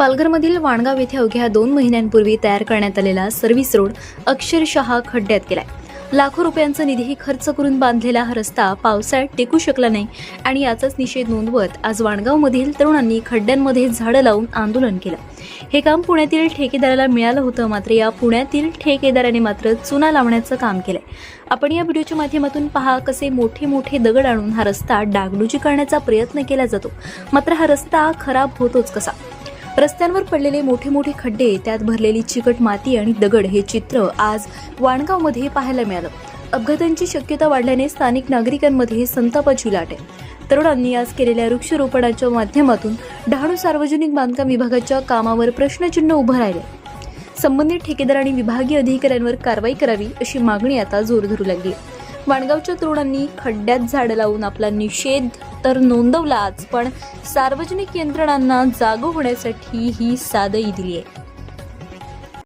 पालघरमधील वाणगाव येथे अवघ्या दोन महिन्यांपूर्वी तयार करण्यात आलेला सर्व्हिस रोड अक्षरशः खड्ड्यात गेलाय. लाखो रुपयांचा निधी खर्च करून बांधलेला हा रस्ता पावसाळ्यात टेकू शकला नाही आणि याचाच निषेध नोंदवत आज वाणगावमधील तरुणांनी खड्ड्यांमध्ये झाडं लावून आंदोलन केलं. हे काम पुण्यातील ठेकेदाराला मिळालं होतं मात्र या पुण्यातील ठेकेदाराने मात्र चुना लावण्याचं काम केलंय. आपण या व्हिडिओच्या माध्यमातून पहा कसे मोठे मोठे दगड आणून हा रस्ता डागडुजी करण्याचा प्रयत्न केला जातो. मात्र हा रस्ता खराब होतोच कसा? रस्त्यांवर पडलेले मोठे मोठे खड्डे त्यात भरलेली चिकट माती आणि दगड हे चित्र आज वाणगावमध्ये पाहायला मिळालं. अपघातांची शक्यता वाढल्याने स्थानिक नागरिकांमध्ये संतापाची लाट आहे. तरुणांनी आज केलेल्या वृक्षारोपणाच्या माध्यमातून डहाणू सार्वजनिक बांधकाम विभागाच्या कामावर प्रश्नचिन्ह उभं राहिले. संबंधित ठेकेदार आणि विभागीय अधिकाऱ्यांवर कारवाई करावी अशी मागणी आता जोर धरू लागली. वाणगावच्या तरुणांनी खड्ड्यात झाडं लावून आपला निषेध तर नोंदवलाच पण सार्वजनिक यंत्रणांना जागो होण्यासाठी ही सादई दिली आहे